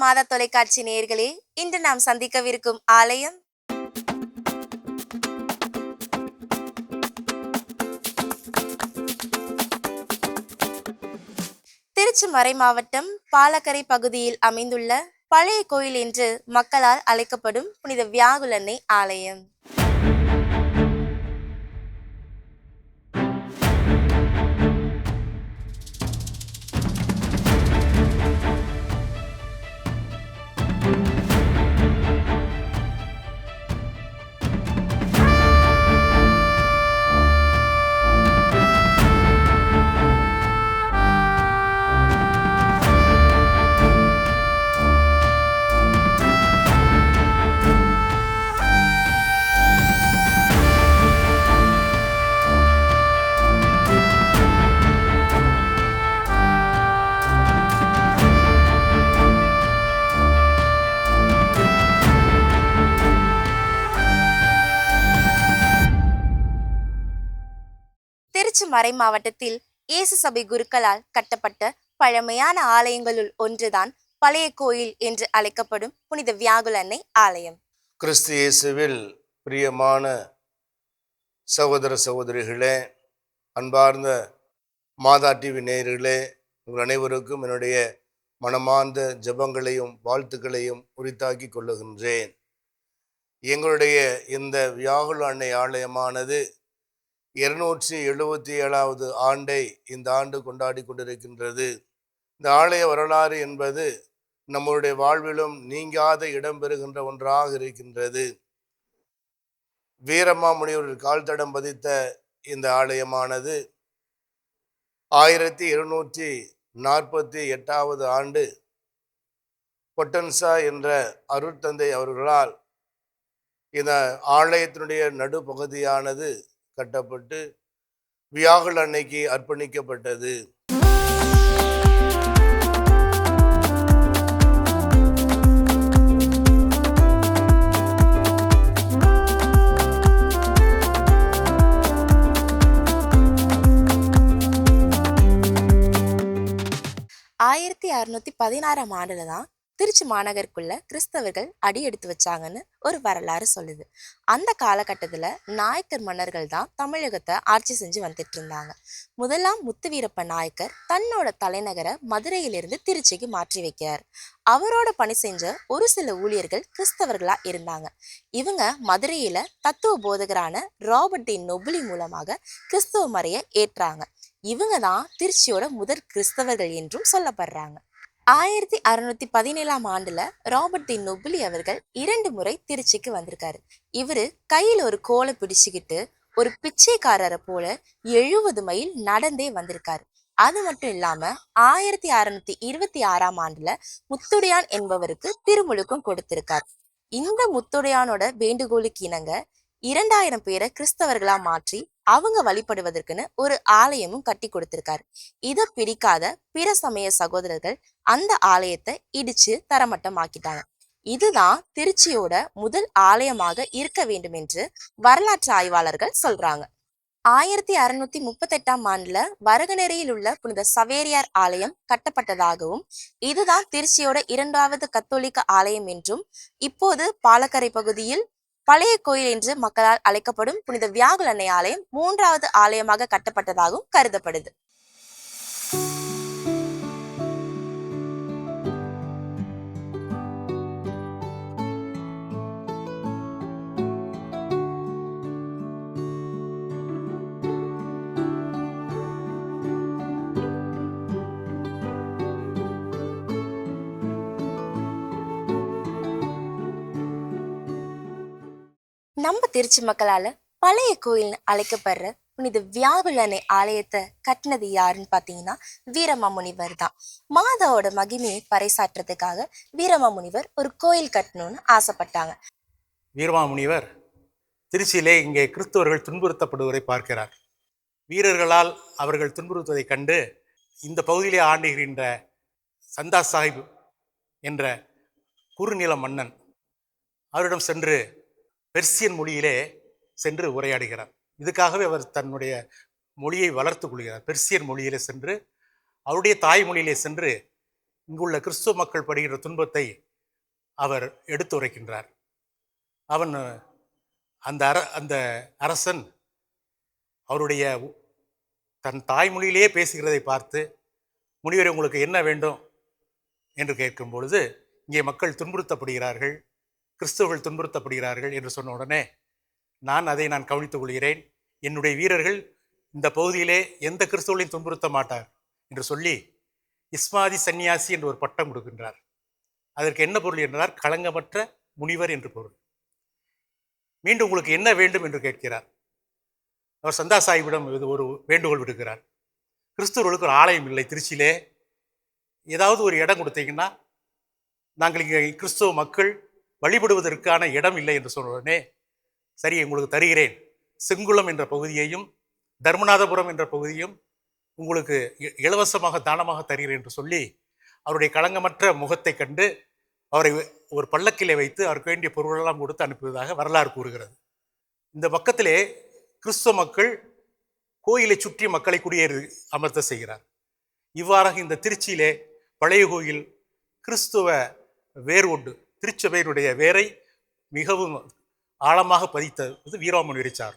மாத தொலைக்காட்சி நேர்களே இன்று நாம் சந்திக்கவிருக்கும் ஆலயம் திருச்சி மறை மாவட்டம் பாலக்கரை பகுதியில் அமைந்துள்ள பழைய கோயில் என்று மக்களால் அழைக்கப்படும் புனித வியாகுலன்னை ஆலயம். மறை மாவட்டத்தில் இயேசு சபை குருக்களால் கட்டப்பட்ட பழமையான ஆலயங்களுள் ஒன்றுதான் பழைய கோயில் என்று அழைக்கப்படும் புனித வியாகுலன்னை ஆலயம். கிறிஸ்து இயேசுவில் பிரியமான சகோதர சகோதரிகளே அன்பார்ந்த மாதா டிவி நேயர்களே உங்கள் அனைவருக்கும் என்னுடைய மனமார்ந்த ஜெபங்களையும் வாழ்த்துக்களையும் உரித்தாக்கி கொள்ளுகின்றேன். எங்களுடைய இந்த வியாகுல அன்னை ஆலயமானது இருநூற்றி எழுபத்தி ஏழாவது ஆண்டை இந்த ஆண்டு கொண்டாடி கொண்டிருக்கின்றது. இந்த ஆலய வரலாறு என்பது நம்முடைய வாழ்விலும் நீங்காத இடம்பெறுகின்ற ஒன்றாக இருக்கின்றது. வீரமாமுனிவர் கால் தடம் பதித்த இந்த ஆலயமானது ஆயிரத்தி இருநூற்றி நாற்பத்தி எட்டாவது ஆண்டு பொட்டன்சா என்ற அருட்தந்தை அவர்களால் இந்த ஆலயத்தினுடைய நடுப்பகுதியானது கட்டப்பட்டு வியாகுல் அன்னைக்கு அர்ப்பணிக்கப்பட்டது. ஆயிரத்தி அறுநூத்தி பதினாறாம் ஆண்டுல தான் திருச்சி மாநகருக்குள்ள கிறிஸ்தவர்கள் அடி எடுத்து வச்சாங்கன்னு ஒரு வரலாறு சொல்லுது. அந்த காலகட்டத்தில் நாயக்கர் மன்னர்கள் தான் தமிழகத்தை ஆட்சி செஞ்சு வந்துட்டு இருந்தாங்க. முதலாம் முத்துவீரப்ப நாயக்கர் தன்னோட தலைநகரை மதுரையிலிருந்து திருச்சிக்கு மாற்றி வைக்கிறார். அவரோட பணி செஞ்ச ஒரு சில ஊழியர்கள் கிறிஸ்தவர்களா இருந்தாங்க. இவங்க மதுரையில தத்துவ போதகரான ராபர்ட் டி நொபுலி மூலமாக கிறிஸ்தவ மறையை ஏற்றாங்க. இவங்க தான் திருச்சியோட முதற் கிறிஸ்தவர்கள் என்றும் சொல்லப்படுறாங்க. ஆயிரத்தி அறுநூத்தி பதினேழாம் ஆண்டுல ராபர்ட் தி நொபுலி அவர்கள் இரண்டு முறை திருச்சிக்கு வந்திருக்காரு. இவரு கையில ஒரு கோலை பிடிச்சுக்கிட்டு ஒரு பிச்சைக்காரரை போல எழுபது மைல் நடந்தே வந்திருக்காரு. அது மட்டும் இல்லாம ஆயிரத்தி அறுநூத்தி இருபத்தி ஆறாம் ஆண்டுல முத்துடையான் என்பவருக்கு திருமுழுக்கும் கொடுத்திருக்கார். இந்த முத்துடையானோட வேண்டுகோளுக்கு இணங்க இரண்டாயிரம் பேரை கிறிஸ்தவர்களா மாற்றி அவங்க வழிபடுவதற்குன்னு ஒரு ஆலயமும் கட்டி கொடுத்திருக்காரு. இதை பிடிக்காத பிற சமய சகோதரர்கள் அந்த ஆலயத்தை இடிச்சு தரமட்டம் ஆக்கிட்டாங்க இதுதான் திருச்சியோட முதல் ஆலயமாக இருக்க வேண்டும் என்று வரலாற்று ஆய்வாளர்கள் சொல்றாங்க. ஆயிரத்தி அறுநூத்தி முப்பத்தெட்டாம் ஆண்டுல வரகநெறியில் உள்ள புனித சவேரியார் ஆலயம் கட்டப்பட்டதாகவும் இதுதான் திருச்சியோட இரண்டாவது கத்தோலிக்க ஆலயம் என்றும் இப்போது பாலக்கரை பகுதியில் பழைய கோயில் என்று மக்களால் அழைக்கப்படும் புனித வியாகுல அன்னை ஆலயம் மூன்றாவது ஆலயமாக கட்டப்பட்டதாகவும் கருதப்படுது. நம்ம திருச்சி மக்களால பழைய கோயில்னு அழைக்கப்படுற புனித வியாபுலனை ஆலயத்தை கட்டினது யாருன்னு பாத்தீங்கன்னா வீரமாமுனிவர் தான். மாதாவோட மகிமையை பறைசாற்றுறதுக்காக வீரமாமுனிவர் ஒரு கோயில் கட்டணும்னு ஆசைப்பட்டாங்க. வீரமாமுனிவர் திருச்சியிலே இங்கே கிறிஸ்தவர்கள் துன்புறுத்தப்படுவதை பார்க்கிறார். வீரர்களால் அவர்கள் துன்புறுத்துவதைக் கண்டு இந்த பகுதியிலே ஆண்டுகின்ற சந்தா சாஹிப் என்ற குறுநில மன்னன் அவரிடம் சென்று பெர்சியன் மொழியிலே சென்று உரையாடுகிறார். இதுக்காகவே அவர் தன்னுடைய மொழியை வளர்த்து கொள்கிறார். பெர்சியன் மொழியிலே சென்று அவருடைய தாய்மொழியிலே சென்று இங்குள்ள கிறிஸ்துவ மக்கள் படுகிற துன்பத்தை அவர் எடுத்துரைக்கின்றார் அவன் அந்த அர அந்த அரசன் அவருடைய உ- தன் தாய்மொழியிலேயே பேசுகிறதை பார்த்து முனிவர் உங்களுக்கு என்ன வேண்டும்? என்று கேட்கும் பொழுது இங்கே மக்கள் துன்புறுத்தப்படுகிறார்கள். கிறிஸ்தவர்கள் துன்புறுத்தப்படுகிறார்கள் என்று சொன்ன உடனே நான் அதை நான் கவனித்துக் கொள்கிறேன். என்னுடைய வீரர்கள் இந்த பகுதியிலே எந்த கிறிஸ்தவர்களையும் துன்புறுத்த மாட்டார் என்று சொல்லி இஸ்மாதி சந்நியாசி என்று ஒரு பட்டம் கொடுக்கின்றார். அதற்கு என்ன பொருள் என்றார் களங்கமற்ற முனிவர் என்று பொருள். மீண்டும் உங்களுக்கு என்ன வேண்டும் என்று கேட்கிறார். அவர் சந்தா சாஹிபிடம் இது ஒரு வேண்டுகோள் விடுக்கிறார். கிறிஸ்தவர்களுக்கு ஒரு ஆலயம் இல்லை திருச்சியிலே. ஏதாவது ஒரு இடம் கொடுத்தீங்கன்னா நாங்கள் இங்கே கிறிஸ்தவ மக்கள் வழிபடுவதற்கான இடம் இல்லை என்று சொன்ன உடனே சரி உங்களுக்கு தருகிறேன். செங்குளம் என்ற பகுதியையும் தர்மநாதபுரம் என்ற பகுதியும் உங்களுக்கு இ- இலவசமாக தானமாக தருகிறேன் என்று சொல்லி அவருடைய களங்கமற்ற முகத்தை கண்டு அவரை ஒரு பள்ளக்கிலே வைத்து அவருக்கு வேண்டிய பொருளெல்லாம் கொடுத்து அனுப்புவதாக வரலாறு கூறுகிறது. இந்த பக்கத்திலே கிறிஸ்தவ மக்கள் கோயிலை சுற்றி மக்களை குடியேறி அமர்த்த செய்கிறார். இவ்வாறாக இந்த திருச்சியிலே பழைய கோயில் கிறிஸ்துவ வேர் உண்டு. திருச்சபையினுடைய வேரை மிகவும் ஆழமாக பதித்தது. வீராமணி சார்.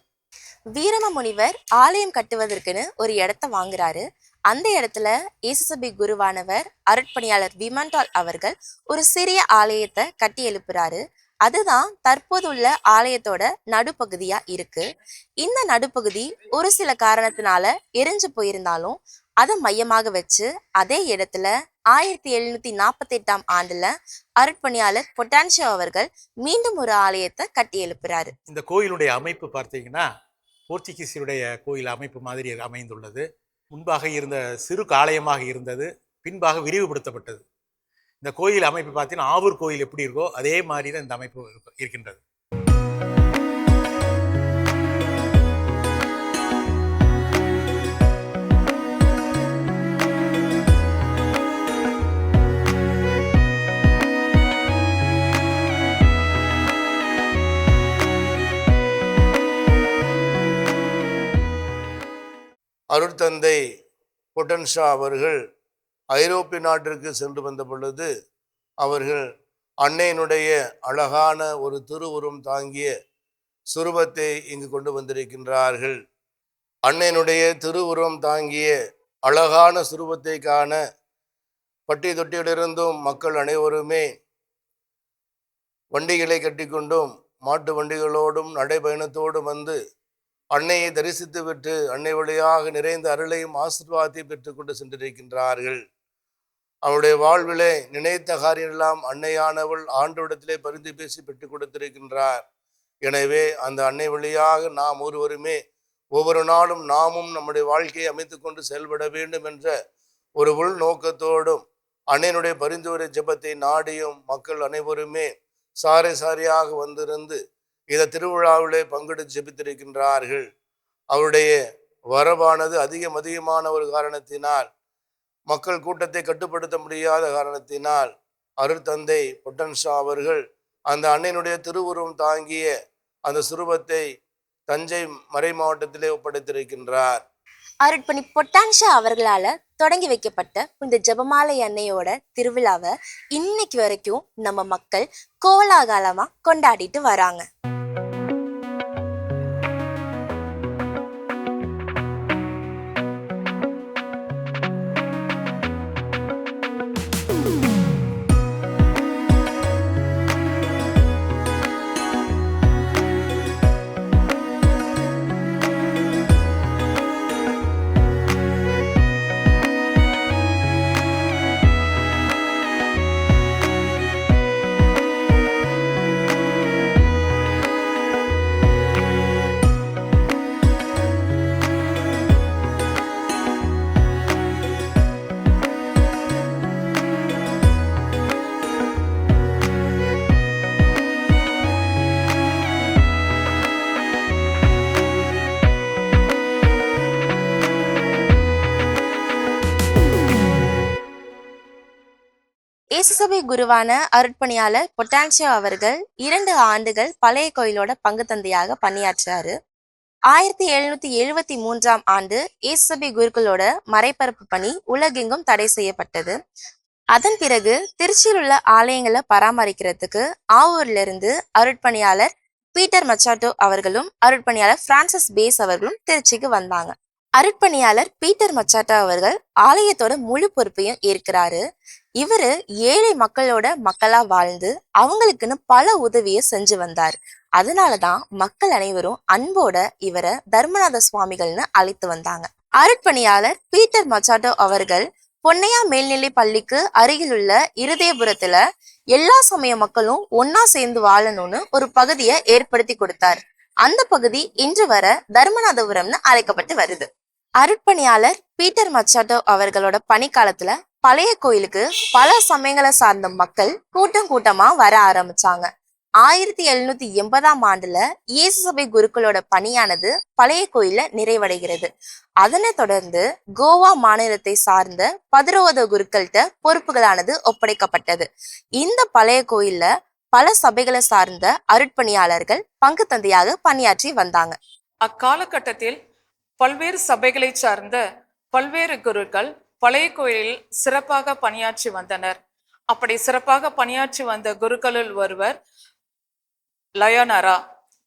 வீரம முனிவர் ஆலயம் கட்டுவதற்குன்னு ஒரு இடத்த வாங்குறாரு. அந்த இடத்துல இயேசுசபை குருவானவர் அருட்பணியாளர் விமான்டால் அவர்கள் ஒரு சிறிய ஆலயத்தை கட்டி எழுப்புறாரு. அதுதான் தற்போதுள்ள ஆலயத்தோட நடுப்பகுதியா இருக்கு. இந்த நடுப்பகுதி ஒரு சில காரணத்தினால எரிஞ்சு போயிருந்தாலும் அதை மையமாக வச்சு அதே இடத்துல ஆயிரத்தி எழுநூத்தி நாற்பத்தி எட்டாம் ஆண்டுல அருட்பணியாளர் பொட்டான்ஷியோ அவர்கள் மீண்டும் ஒரு ஆலயத்தை கட்டி எழுப்புறாரு. இந்த கோயிலுடைய அமைப்பு பார்த்தீங்கன்னா போர்ச்சுகீசியருடைய கோயில் அமைப்பு மாதிரி அமைந்துள்ளது. முன்பாக இருந்த சிறு ஆலயமாக இருந்தது பின்பாக விரிவுபடுத்தப்பட்டது. இந்த கோயில் அமைப்பு பார்த்தீங்கன்னா ஆவூர் கோயில் எப்படி இருக்கோ அதே மாதிரி தான் இந்த அமைப்பு இருக்கின்றது. அருட்தந்தை பொட்டன்ஷா அவர்கள் ஐரோப்பிய நாட்டிற்கு சென்று வந்த பொழுது அவர்கள் அன்னையினுடைய அழகான ஒரு திருவுருவம் தாங்கிய சுரூபத்தை இங்கு கொண்டு வந்திருக்கின்றார்கள். அன்னையினுடைய திருவுருவம் தாங்கிய அழகான சுரூபத்தை காண பட்டி தொட்டியிலிருந்தும் மக்கள் அனைவருமே வண்டிகளை கட்டிக்கொண்டும் மாட்டு வண்டிகளோடும் நடைபயணத்தோடும் வந்து அன்னையை தரிசித்து விட்டு அன்னை வழியாக நிறைந்த அருளையும் ஆசிர்வாதத்தையும் பெற்றுக்கொண்டு சென்றிருக்கின்றார்கள். அவருடைய வாழ்விலே நினைத்த காரியெல்லாம் அன்னையானவள் ஆண்டவிடத்திலே பரிந்து பேசி பெற்றுக் கொடுத்திருக்கின்றார். எனவே அந்த அன்னை வழியாக நாம் ஒருவருமே ஒவ்வொரு நாளும் நாமும் நம்முடைய வாழ்க்கையை அமைத்து கொண்டு செயல்பட வேண்டும் என்ற ஒரு உள் நோக்கத்தோடும் அன்னையினுடைய பரிந்துரை ஜெபத்தை நாடியும் மக்கள் அனைவருமே சாரை சாரியாக வந்திருந்து இந்த திருவிழாவிலே பங்கெடுத்து ஜெபித்திருக்கின்றார்கள். அவருடைய வரவானது அதிகம் அதிகமான ஒரு காரணத்தினால் மக்கள் கூட்டத்தை கட்டுப்படுத்த முடியாத காரணத்தினால் அருட்தந்தை பொட்டன்ஷா அவர்கள் அந்த அன்னையினுடைய திருவுருவம் தாங்கிய அந்த சுரூபத்தை தஞ்சை மறை மாவட்டத்திலே ஒப்படைத்திருக்கின்றார். அருட்பணி பொட்டான்ஷா அவர்களால தொடங்கி வைக்கப்பட்ட இந்த ஜெபமாலை அன்னையோட திருவிழாவை இன்னைக்கு வரைக்கும் நம்ம மக்கள் கோலாகலமா கொண்டாடிட்டு வராங்க. இயேசுசபை குருவான அருட்பணியாளர் பொட்டான்சியோ அவர்கள் இரண்டு ஆண்டுகள் பழைய கோயிலோட பங்கு தந்தையாக பணியாற்றாரு. ஆயிரத்தி எழுநூத்தி எழுவத்தி மூன்றாம் ஆண்டு இயேசுசபை குருக்களோட மறைபரப்பு பணி உலகெங்கும் தடை செய்யப்பட்டது. அதன் பிறகு திருச்சியில் உள்ள ஆலயங்களை பராமரிக்கிறதுக்கு ஆவூர்ல இருந்து அருட்பணியாளர் பீட்டர் மச்சாட்டோ அவர்களும் அருட்பணியாளர் பிரான்சிஸ் பேஸ் அவர்களும் திருச்சிக்கு வந்தாங்க. அருட்பணியாளர் பீட்டர் மச்சாட்டோ அவர்கள் ஆலயத்தோட முழு பொறுப்பையும் ஏற்கிறாரு. இவரு ஏழை மக்களோட மக்களா வாழ்ந்து அவங்களுக்குன்னு பல உதவியை செஞ்சு வந்தார். அதனாலதான் மக்கள் அனைவரும் அன்போட இவரை தர்மநாத சுவாமிகள்னு அழைத்து வந்தாங்க. அருட்பணியாளர் பீட்டர் மச்சாட்டோ அவர்கள் பொன்னையா மேல்நிலை பள்ளிக்கு அருகிலுள்ள இருதயபுரத்துல எல்லா சமய மக்களும் ஒன்னா சேர்ந்து வாழணும்னு ஒரு பகுதியை ஏற்படுத்தி கொடுத்தார். அந்த பகுதி இன்று வர தர்மநாதபுரம்னு அழைக்கப்பட்டு வருது. அருட்பணியாளர் பீட்டர் மச்சாட்டோ அவர்களோட பணிக்காலத்துல பழைய கோயிலுக்கு பல சமயங்களை சார்ந்த மக்கள் கூட்டம் கூட்டமா வர ஆரம்பிச்சாங்க. ஆயிரத்தி எழுநூத்தி எண்பதாம் ஆண்டுல இயேசு சபை குருக்களோட பணியானது பழைய கோயில நிறைவடைகிறது. அதனை தொடர்ந்து கோவா மாநிலத்தை சார்ந்த பதிரோத குருக்கள்கிட்ட பொறுப்புகளானது ஒப்படைக்கப்பட்டது. இந்த பழைய கோயில்ல பல சபைகளை சார்ந்த அருட்பணியாளர்கள் பங்கு தந்தையாக பணியாற்றி வந்தாங்க. அக்காலகட்டத்தில் பல்வேறு சபைகளை சார்ந்த பல்வேறு குருக்கள் பழைய கோயிலில் சிறப்பாக பணியாற்றி வந்தனர். அப்படி சிறப்பாக பணியாற்றி வந்த குருக்களுள் ஒருவர் லயோனரா.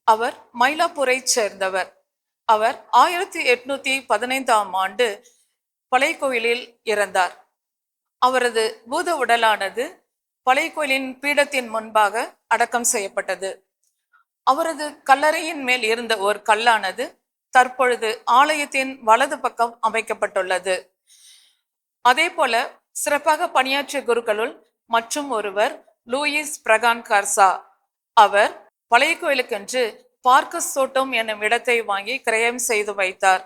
அவர் மயிலாப்பூரை சேர்ந்தவர். அவர் ஆயிரத்தி எட்நூத்தி பதினைந்தாம் ஆண்டு பழைய கோயிலில் இறந்தார். அவரது பூத உடலானது பழைய கோயிலின் பீடத்தின் முன்பாக அடக்கம் செய்யப்பட்டது. அவரது கல்லறையின் மேல் இருந்த ஒரு கல்லானது தற்பொழுது ஆலயத்தின் வலது பக்கம் அமைக்கப்பட்டுள்ளது. அதே போல சிறப்பாக பணியாற்றிய குருக்களுள் மற்றும் ஒருவர் லூயிஸ் பிரகான் கர்சா. அவர் பழைய கோயிலுக்கென்று பார்க்கஸ் தோட்டம் என்னும் இடத்தை வாங்கி கிரயம் செய்து வைத்தார்.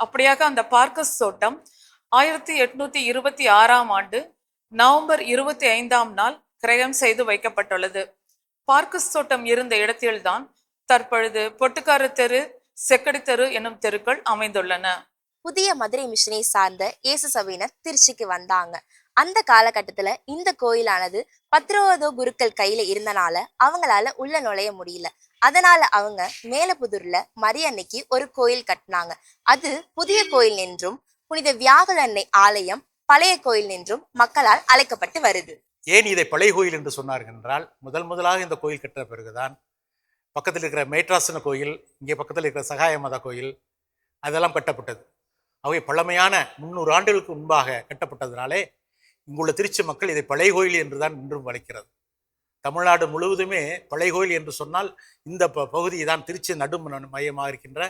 அப்படியாக அந்த பார்க்கஸ் தோட்டம் ஆயிரத்தி எட்நூத்தி இருபத்தி ஆறாம் ஆண்டு நவம்பர் இருபத்தி ஐந்தாம் நாள் கிரயம் செய்து வைக்கப்பட்டுள்ளது. பார்க்கஸ் தோட்டம் இருந்த இடத்தில்தான் தற்பொழுது பொட்டுக்கார தெரு செக்கடி தெரு என்னும் தெருக்கள் அமைந்துள்ளன. புதிய மதுரை மிஷனை சார்ந்த இயேசு சபையினர் திருச்சிக்கு வந்தாங்க. அந்த காலகட்டத்துல இந்த கோயிலானது பத்ரோவதோ குருக்கள் கையில இருந்தனால அவங்களால உள்ள நுழைய முடியல. அதனால அவங்க மேலப்புதூர்ல மரியன்னைக்கு ஒரு கோயில் கட்டினாங்க. அது புதிய கோயில் என்றும் புனித வியாகுல அன்னை ஆலயம் பழைய கோயில் என்றும் மக்களால் அழைக்கப்பட்டு வருது. ஏன் இதை பழைய கோயில் என்று சொன்னார்கள் என்றால் முதல் முதலாக இந்த கோயில் கட்டின பிறகுதான் பக்கத்தில் இருக்கிற மேட்ராசன கோயில் இங்கே பக்கத்தில் இருக்கிற சகாய மாதா கோயில் அதெல்லாம் கட்டப்பட்டது. அவை பழமையான முந்நூறு ஆண்டுகளுக்கு முன்பாக கட்டப்பட்டதுனாலே இங்குள்ள திருச்சி மக்கள் இதை பழைய கோயில் என்று தான் இன்றும் வளைக்கிறது. தமிழ்நாடு முழுவதுமே பழைய கோயில் என்று சொன்னால் இந்த ப பகுதி தான் திருச்சி நடு மையமாக இருக்கின்ற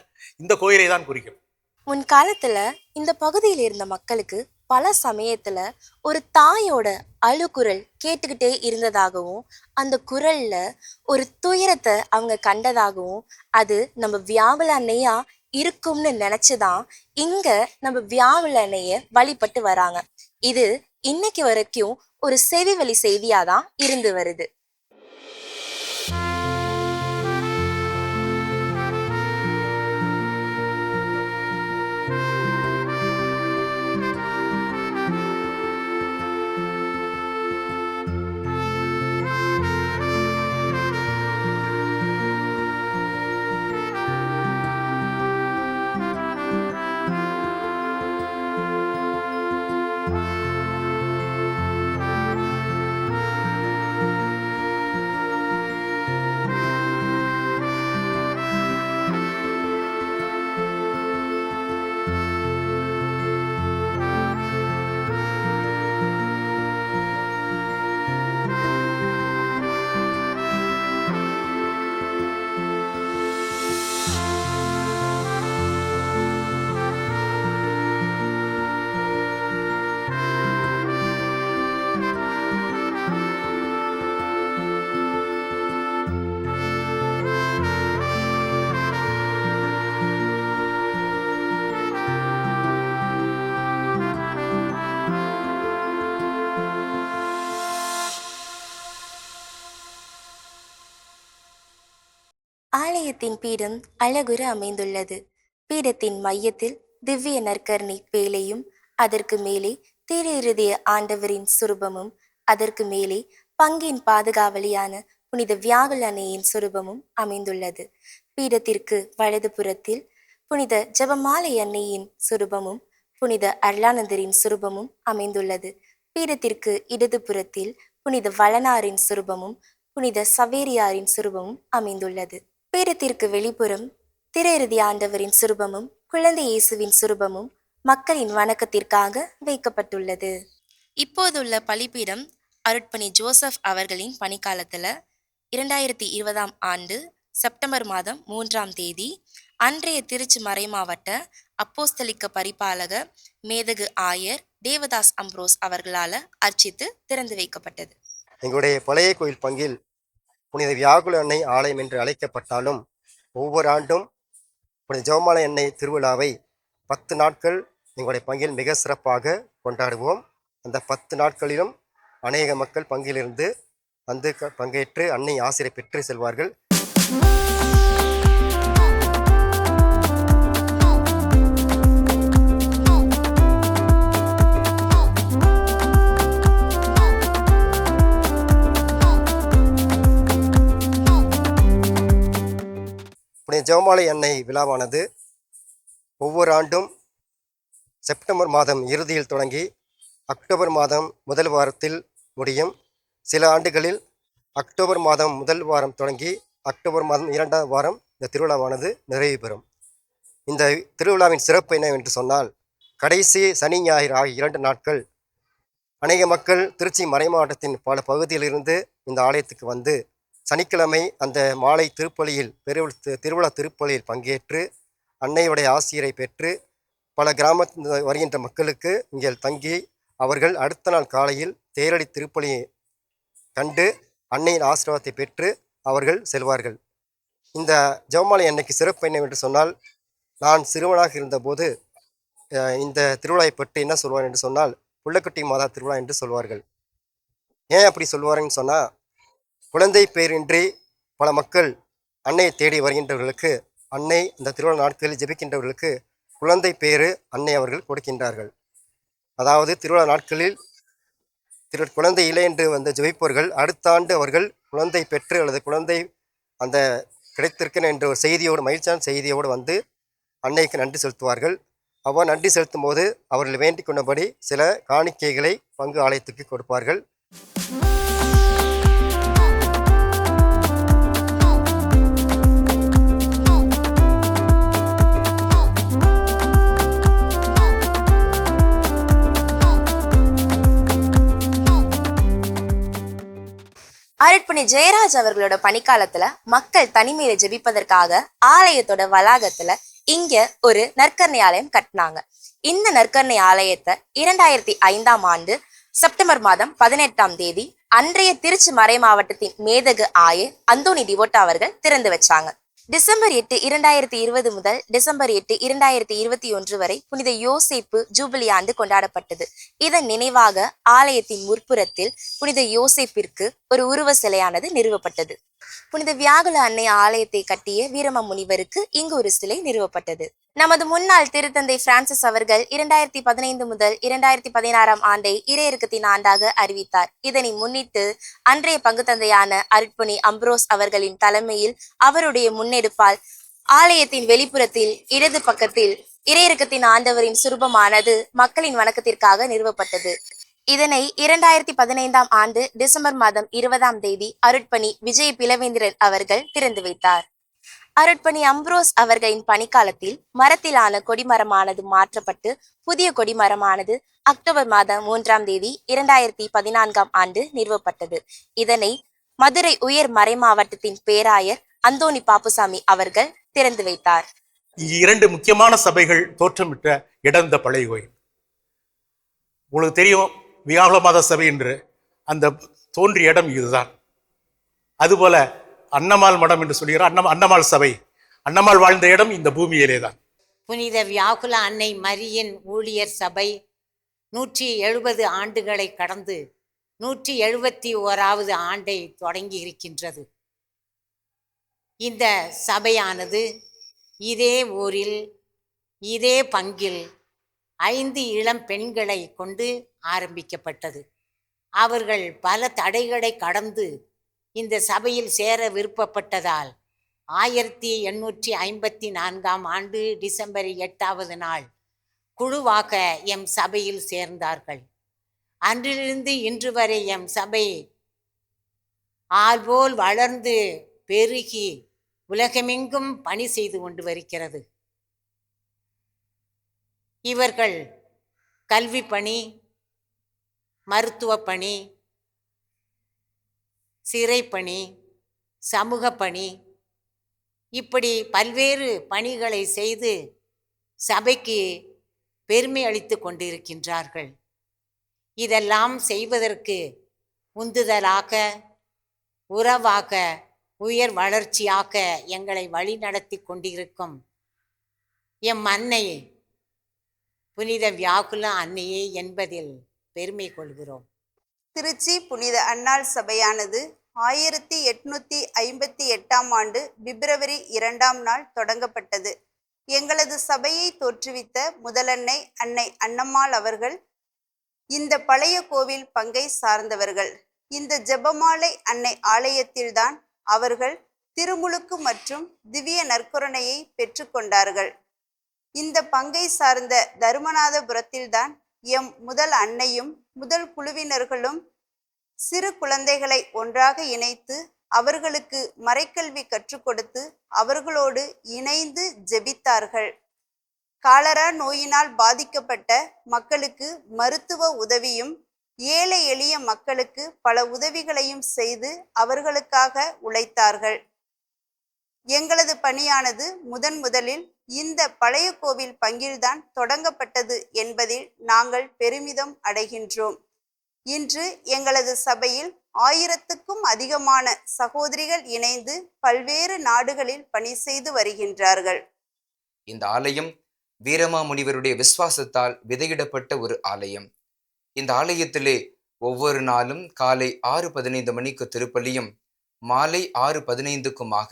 இந்த கோயிலை தான் குறிக்கும். முன்காலத்துல இந்த பகுதியில் இருந்த மக்களுக்கு பல சமயத்துல ஒரு தாயோட அழுகுரல் கேட்டுக்கிட்டே இருந்ததாகவும் அந்த குரல்ல ஒரு துயரத்தை அவங்க கண்டதாகவும் அது நம்ம வியாபல அன்னையா இருக்கும்னு நினைச்சுதான் இங்க நம்ம வியாபல அன்னைய வழிபட்டு வராங்க. இது இன்னைக்கு வரைக்கும் ஒரு செவி வழி செய்தியாதான் இருந்து வருது. ஆலயத்தின் பீடம் அழகுற அமைந்துள்ளது. பீடத்தின் மையத்தில் திவ்ய நற்கர்ணி பேலையும் அதற்கு மேலே திரு ஆண்டவரின் சுரூபமும் அதற்கு மேலே பங்கின் பாதுகாவலியான புனித வியாகுல அன்னையின் சுரூபமும் அமைந்துள்ளது. பீடத்திற்கு வலது புறத்தில் புனித ஜெபமாலை அன்னையின் சுரூபமும் புனித அருளானந்தரின் சுரூபமும் அமைந்துள்ளது. பீடத்திற்கு இடது புறத்தில் புனித வளனாரின் சுரூபமும் புனித சவேரியாரின் சுரூபமும் அமைந்துள்ளது. பீடத்திற்கு வெளிப்புறம் திரையிறுதி ஆண்டவரின் சுரூபமும் குழந்தை இயேசுவின் சுரூபமும் மக்களின் வணக்கத்திற்காக வைக்கப்பட்டுள்ளது. இப்போதுள்ள பலிபீடம் அருட்பணி ஜோசப் அவர்களின் பணிக்காலத்தில் இரண்டாயிரத்தி இருபதாம் ஆண்டு செப்டம்பர் மாதம் மூன்றாம் தேதி அன்றைய திருச்சி மறைமாவட்ட அப்போஸ்தலிக்க பரிபாலக மேதகு ஆயர் தேவதாஸ் அம்ப்ரோஸ் அவர்களால் அர்ச்சித்து திறந்து வைக்கப்பட்டது. எங்களுடைய பழைய கோயில் பங்கில் புனித வியாகுல அன்னை ஆலயம் என்று அழைக்கப்பட்டாலும் ஒவ்வொரு ஆண்டும் புனித ஜெவமாலை அன்னை திருவிழாவை பத்து நாட்கள் எங்களுடைய பங்கில் மிக சிறப்பாக கொண்டாடுவோம். அந்த பத்து நாட்களிலும் அநேக மக்கள் பங்கிலிருந்து வந்து க- பங்கேற்று அன்னை ஆசிரியர் பெற்று செல்வார்கள். நம்முடைய ஜெவமாலை எண்ணெய் விழாவானது. ஒவ்வொரு ஆண்டும் செப்டம்பர் மாதம் இறுதியில் தொடங்கி அக்டோபர் மாதம் முதல் வாரத்தில் முடியும். சில ஆண்டுகளில் அக்டோபர் மாதம் முதல் வாரம் தொடங்கி அக்டோபர் மாதம் இரண்டாம் வாரம் இந்த திருவிழாவானது நிறைவு பெறும். இந்த திருவிழாவின் சிறப்பு என்னவென்று சொன்னால் கடைசி சனி ஞாயிறு ஆகிய இரண்டு நாட்கள் அநேக மக்கள் திருச்சி மறைமாவட்டத்தின் பல பகுதியிலிருந்து இந்த ஆலயத்துக்கு வந்து சனிக்கிழமை அந்த மாலை திருப்பலியில் பெரு திருவிழா திருப்பலியில் பங்கேற்று அன்னையுடைய ஆசிரியரை பெற்று பல கிராமத்து வருகின்ற மக்களுக்கு இங்கே தங்கி அவர்கள் அடுத்த நாள் காலையில் தேரடி திருப்பலியை கண்டு அன்னையின் ஆசீர்வாதத்தை பெற்று அவர்கள் செல்வார்கள். இந்த ஜெவமாலை அன்னைக்கு சிறப்பு என்னவென்று சொன்னால் நான் சிறுவனாக இருந்தபோது இந்த திருவிழாவை பற்றி என்ன சொல்வார் என்று சொன்னால் புள்ளக்குட்டி மாதா திருவிழா என்று சொல்வார்கள். ஏன் அப்படி சொல்வாருன்னு சொன்னால் குழந்தை பேரின்றி பல மக்கள் அன்னையை தேடி வருகின்றவர்களுக்கு அன்னை இந்த திருவிழா நாட்களில் ஜெபிக்கின்றவர்களுக்கு குழந்தை பேறு அன்னை அவர்கள் கொடுக்கின்றார்கள். அதாவது திருவிழா நாட்களில் திரு குழந்தை இல்லை என்று வந்த ஜெபிப்பவர்கள் அடுத்த ஆண்டு அவர்கள் குழந்தை பெற்று அல்லது குழந்தை அந்த கிடைத்திருக்கிற என்ற ஒரு செய்தியோடு மகிழ்ச்சியான செய்தியோடு வந்து அன்னைக்கு நன்றி செலுத்துவார்கள். அவ்வாறு நன்றி செலுத்தும் போது அவர்கள் வேண்டிக் கொண்டபடி சில காணிக்கைகளை பங்கு ஆலயத்துக்கு கொடுப்பார்கள். அருட்பணி ஜெயராஜ் அவர்களோட பணிக்காலத்துல மக்கள் தனிமையில ஜெபிப்பதற்காக ஆலயத்தோட வளாகத்துல இங்க ஒரு நற்கரணை ஆலயம் கட்டினாங்க. இந்த நற்கரணை ஆலயத்தை இரண்டாயிரத்தி ஐந்தாம் ஆண்டு செப்டம்பர் மாதம் பதினெட்டாம் தேதி அன்றைய திருச்சி மறை மாவட்டத்தின் மேதகு ஆய அந்தோனி டிவோட்டா அவர்கள் திறந்து வச்சாங்க. டிசம்பர் எட்டு இரண்டாயிரத்தி இருபது முதல் டிசம்பர் எட்டு இரண்டாயிரத்தி இருபத்தி ஒன்று வரை புனித யோசேப்பு ஜூபிலி ஆண்டு கொண்டாடப்பட்டது. இதன் நினைவாக ஆலயத்தின் முற்புறத்தில் புனித யோசேப்பிற்கு ஒரு உருவ சிலையானது நிறுவப்பட்டது. புனித வியாகுல அன்னை ஆலயத்தை கட்டிய வீரம முனிவருக்கு இங்கு ஒரு சிலை நிறுவப்பட்டது. நமது முன்னாள் திருத்தந்தை பிரான்சிஸ் அவர்கள் இரண்டாயிரத்தி பதினைந்து முதல் இரண்டாயிரத்தி பதினாறாம் ஆண்டை இறையிறக்கத்தின் ஆண்டாக அறிவித்தார். இதனை முன்னிட்டு அன்றைய பங்கு தந்தையான அருட்புனி அம்ப்ரோஸ் அவர்களின் தலைமையில் அவருடைய முன்னெடுப்பால் ஆலயத்தின் வெளிப்புறத்தில் இடது பக்கத்தில் இறையிறக்கத்தின் ஆண்டவரின் சுரூபமானது மக்களின் வணக்கத்திற்காக நிறுவப்பட்டது. இதனை இரண்டாயிரத்தி பதினைந்தாம் ஆண்டு டிசம்பர் மாதம் இருபதாம் தேதி அருட்பணி விஜய் பிளவேந்திரன் அவர்கள் திறந்து வைத்தார். அருட்பணி அம்ப்ரோஸ் அவர்களின் பணிக்காலத்தில் மரத்திலான கொடிமரமானது மாற்றப்பட்டு புதிய கொடிமரமானது அக்டோபர் மாதம் மூன்றாம் தேதி இரண்டாயிரத்தி பதினான்காம் ஆண்டு நிறுவப்பட்டது. இதனை மதுரை உயர் மறைமாவட்டத்தின் பேராயர் அந்தோணி பாப்புசாமி அவர்கள் திறந்து வைத்தார். இரண்டு முக்கியமான சபைகள் தோற்றமிட்ட இடம் இந்த பழைய கோயில். உங்களுக்கு தெரியும் வியாகுல மாத சபை என்று அந்த தோன்றிய இடம் இதுதான். அதுபோல அன்னமாள் மடம் என்று சொல்கிறார் அன்னம் அன்னமாள் சபை அன்னமாள் வாழ்ந்த இடம் இந்த பூமியிலே தான் புனித வியாகுல அன்னை மரியின் ஊழியர் சபை நூற்றி எழுபது ஆண்டுகளை கடந்து நூற்றி எழுபத்தி ஓராவது ஆண்டை தொடங்கி இருக்கின்றது. இந்த சபையானது இதே ஊரில் இதே பங்கில் ஐந்து இளம் பெண்களை கொண்டு ஆரம்பிக்கப்பட்டது. அவர்கள் பல தடைகளை கடந்து இந்த சபையில் சேர விருப்பப்பட்டதால் ஆயிரத்தி எண்ணூற்றி ஐம்பத்தி நான்காம் ஆண்டு டிசம்பர் எட்டாவது நாள் குழுவாக எம் சபையில் சேர்ந்தார்கள். அன்றிலிருந்து இன்று வரை எம் சபை ஆல்போல் வளர்ந்து பெருகி உலகமெங்கும் பணி செய்து கொண்டு வருகிறது. இவர்கள் கல்வி பணி மருத்துவ பணி சிறைப்பணி சமூக பணி இப்படி பல்வேறு பணிகளை செய்து சபைக்கு பெருமை அளித்து கொண்டிருக்கின்றார்கள். இதெல்லாம் செய்வதற்கு உந்துதலாக உறவாக உயர் வளர்ச்சியாக எங்களை வழிநடத்தி கொண்டிருக்கும் எம் அன்னை புனித வியாகுல அன்னையே என்பதில் பெருமை கொள்கிறோம். திருச்சி புனித அன்னாள் சபையானது ஆயிரத்தி எட்நூத்தி ஐம்பத்தி எட்டாம் ஆண்டு பிப்ரவரி இரண்டாம் நாள் தொடங்கப்பட்டது. எங்களது சபையை தோற்றுவித்த முதலன்னை அன்னை அன்னம்மாள் அவர்கள் இந்த பழைய கோவில் பங்கை சார்ந்தவர்கள். இந்த ஜெபமாலை அன்னை ஆலயத்தில்தான் அவர்கள் திருமுழுக்கு மற்றும் திவ்ய நற்கருணையை பெற்றுக்கொண்டார்கள் இந்த பங்கை சார்ந்த தருமநாதபுரத்தில்தான் எம் முதல் அன்னையும் முதல் குழுவினர்களும் சிறு குழந்தைகளை ஒன்றாக இணைத்து அவர்களுக்கு மறைக்கல்வி கற்றுக் கொடுத்து அவர்களோடு இணைந்து ஜெபித்தார்கள். காலரா நோயினால் பாதிக்கப்பட்ட மக்களுக்கு மருத்துவ உதவியும் ஏழை எளிய மக்களுக்கு பல உதவிகளையும் செய்து அவர்களுக்காக உழைத்தார்கள். எங்களது பணியானது முதன் முதலில் இந்த பழைய கோவில் பங்கில்தான் தொடங்கப்பட்டது என்பதில் நாங்கள் பெருமிதம் அடைகின்றோம். இன்று எங்களது சபையில் ஆயிரத்துக்கும் அதிகமான சகோதரிகள் இணைந்து பல்வேறு நாடுகளில் பணி செய்து வருகின்றார்கள். இந்த ஆலயம் வீரமாமுனிவருடைய விசுவாசத்தால் விதையிடப்பட்ட ஒரு ஆலயம். இந்த ஆலயத்திலே ஒவ்வொரு நாளும் காலை ஆறு பதினைந்து மணிக்கு திருப்பலியும் மாலை ஆறு பதினைந்துக்குமாக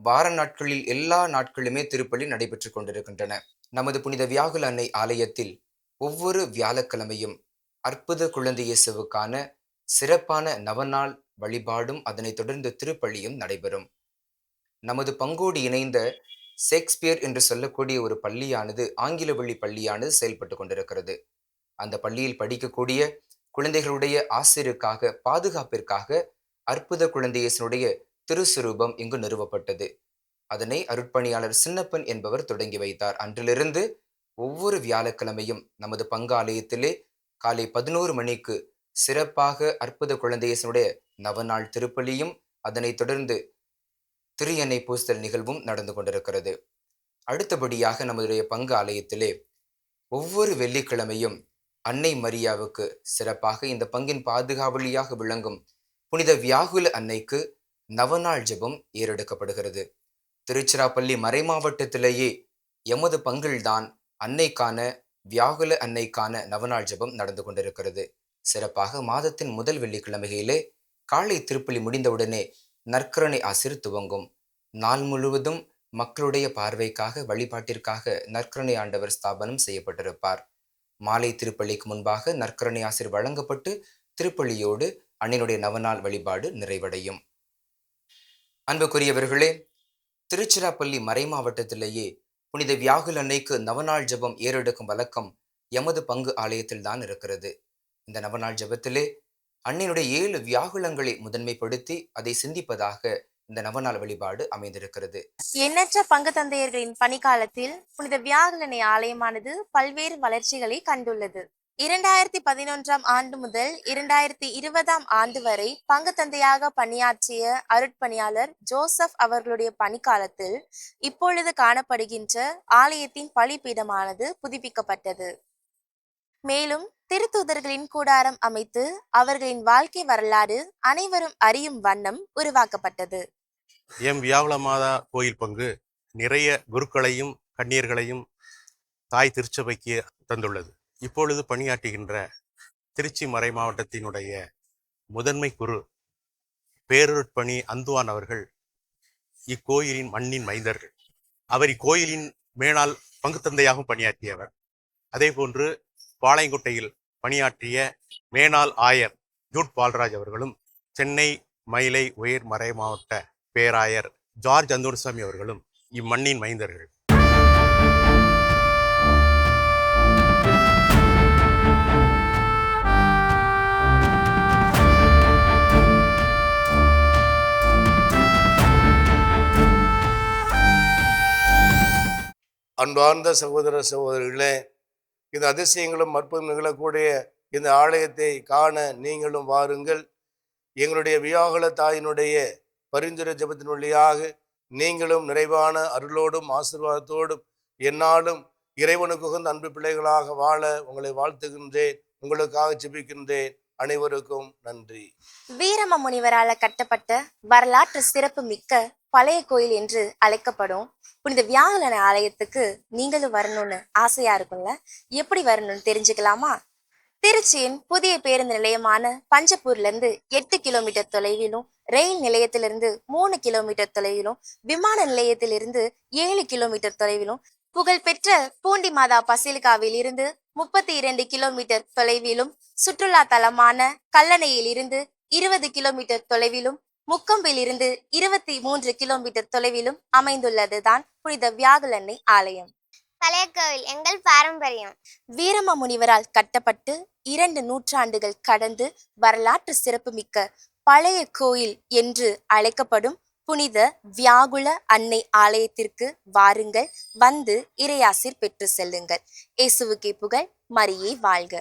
வார நாட்களில் எல்லா நாட்களுமே திருப்பலி நடைபெற்று கொண்டிருக்கின்றன. நமது புனித வியாகுல அன்னை ஆலயத்தில் ஒவ்வொரு வியாழக்கிழமையும் அற்புத குழந்தை இயேசுவுக்கான சிறப்பான நவநாள் வழிபாடும் அதனைத் தொடர்ந்து திருப்பள்ளியும் நடைபெறும். நமது பங்கோடு இணைந்த ஷேக்ஸ்பியர் என்று சொல்லக்கூடிய ஒரு பள்ளியானது ஆங்கில வழி பள்ளியானது செயல்பட்டு கொண்டிருக்கிறது. அந்த பள்ளியில் படிக்கக்கூடிய குழந்தைகளுடைய ஆசிரியருக்காக பாதுகாப்பிற்காக அற்புத குழந்தையேசனுடைய திருசுரூபம் இங்கு நிறுவப்பட்டது. அதனை அருட்பணியாளர் சின்னப்பன் என்பவர் தொடங்கி வைத்தார். அன்றிலிருந்து ஒவ்வொரு வியாழக்கிழமையும் நமது பங்காலயத்திலே காலை பதினோரு மணிக்கு சிறப்பாக அற்புத குழந்தையசனுடைய நவநாள் திருப்பலியும் அதனைத் தொடர்ந்து திரு பூசுதல் நிகழ்வும் நடந்து கொண்டிருக்கிறது. அடுத்தபடியாக நம்முடைய பங்கு ஆலயத்திலே ஒவ்வொரு வெள்ளிக்கிழமையும் அன்னை மரியாவுக்கு சிறப்பாக இந்த பங்கின் பாதுகாவலியாக விளங்கும் புனித வியாகுல அன்னைக்கு நவநாள் ஜெபம் ஏறெடுக்கப்படுகிறது. திருச்சிராப்பள்ளி மறைமாவட்டத்திலேயே எமது பங்கில்தான் அன்னைக்கான வியாகுல அன்னைக்கான நவநாள் ஜெபம் நடந்து கொண்டிருக்கிறது. சிறப்பாக மாதத்தின் முதல் வெள்ளிக்கிழமையிலே காலை திருப்பலி முடிந்தவுடனே நற்கரணை ஆசிர் துவங்கும். நாள் முழுவதும் மக்களுடைய பார்வைக்காக வழிபாட்டிற்காக நற்கரணை ஆண்டவர் ஸ்தாபனம் செய்யப்பட்டிருப்பார். மாலை திருப்பலிக்கு முன்பாக நற்கரணை ஆசிர் வழங்கப்பட்டு திருப்பலியோடு அன்னினுடைய நவநாள் வழிபாடு நிறைவடையும். அன்புக்குரியவர்களே திருச்சிராப்பள்ளி மறைமாவட்டத்திலேயே புனித வியாகுல் அன்னைக்கு நவநாள் ஜபம் ஏறெடுக்கும் வழக்கம் எமது பங்கு ஆலயத்தில் தான் இருக்கிறது. இந்த நவநாள் ஜபத்திலே அன்னையினுடைய ஏழு வியாகுலங்களை முதன்மைப்படுத்தி அதை சிந்திப்பதாக இந்த நவநாள் வழிபாடு அமைந்திருக்கிறது. எண்ணற்ற பங்கு தந்தையர்களின் பணிக்காலத்தில் புனித வியாகுலனை ஆலயமானது பல்வேறு வளர்ச்சிகளை கண்டுள்ளது. இரண்டாயிரத்தி பதினொன்றாம் ஆண்டு முதல் இரண்டாயிரத்தி இருபதாம் ஆண்டு வரை பங்கு தந்தையாக பணியாற்றிய அருட்பணியாளர் ஜோசப் அவர்களுடைய பணிக்காலத்தில் இப்பொழுது காணப்படுகின்ற ஆலயத்தின் பலிபீடமானது புதுப்பிக்கப்பட்டது. மேலும் திருத்தூதர்களின் கூடாரம் அமைத்து அவர்களின் வாழ்க்கை வரலாறு அனைவரும் அறியும் வண்ணம் உருவாக்கப்பட்டது. எம் வியாவள மாதா கோயில் பங்கு நிறைய குருக்களையும் கண்ணீர்களையும் தாய் திருச்சபைக்கு தந்துள்ளது. இப்பொழுது பணியாற்றுகின்ற திருச்சி மறை மாவட்டத்தினுடைய முதன்மை குரு பேரொருட்பணி அந்துவான் அவர்கள் இக்கோயிலின் மண்ணின் மைந்தர்கள். அவர் இக்கோயிலின் மேலால் பங்கு தந்தையாகவும் பணியாற்றியவர். அதே போன்று பாளையங்கோட்டையில் பணியாற்றிய மேனாள் ஆயர் ஜூட் பால்ராஜ் அவர்களும் சென்னை மயிலை உயர் மறை மாவட்ட பேராயர் ஜார்ஜ் அந்தோணிசாமி அவர்களும் இம்மண்ணின் மைந்தர்கள். அன்பார்ந்த சகோதர சகோதரிகளே இந்த அதிசயங்களும் அற்புதம் நிகழக்கூடிய இந்த ஆலயத்தை காண நீங்களும் வாருங்கள். எங்களுடைய வியாகுல தாயினுடைய பரிந்துரை ஜபத்தின் வழியாக நீங்களும் நிறைவான அருளோடும் ஆசிர்வாதத்தோடும் என்னாலும் இறைவனுக்கு உகந்த அன்பு பிள்ளைகளாக வாழ உங்களை வாழ்த்துகின்றேன். உங்களுக்காக ஜெபிக்கின்றேன். அனைவருக்கும் நன்றி. வீரம முனிவரால கட்டப்பட்ட வரலாற்று சிறப்பு மிக்க பழைய கோயில் என்று அழைக்கப்படும். புனித வியாகுலன ஆலயத்துக்கு நீங்களும் வரணும்னு ஆசையா இருக்கும்ல? எப்படி வரணும்னு தெரிஞ்சுக்கலாமா? திருச்சியின் புதிய பேருந்து நிலையமான பஞ்சப்பூர்ல இருந்து எட்டு கிலோமீட்டர் தொலைவிலும் ரயில் நிலையத்திலிருந்து மூணு கிலோமீட்டர் தொலைவிலும் விமான நிலையத்திலிருந்து ஏழு கிலோமீட்டர் தொலைவிலும் புகழ்பெற்ற பூண்டி மாதா பசிலிகாவில் இருந்து முப்பத்தி இரண்டு கிலோமீட்டர் தொலைவிலும் சுற்றுலா தலமான கல்லணையில் இருந்து இருபது கிலோமீட்டர் தொலைவிலும் முக்கம்பில் இருந்து இருபத்தி மூன்று கிலோமீட்டர் தொலைவிலும் அமைந்துள்ளதுதான் புனித வியாகுலண்ணை ஆலயம். பழைய கோவில் எங்கள் பாரம்பரியம். வீரம முனிவரால் கட்டப்பட்டு இரண்டு நூற்றாண்டுகள் கடந்து வரலாற்று சிறப்புமிக்க பழைய கோயில் என்று அழைக்கப்படும் புனித வியாகுல அன்னை ஆலயத்திற்கு வாருங்கள் வந்து இறையாசிர் பெற்று செல்லுங்கள். இயேசுவுக்கே புகழ் மரியே வாழ்க.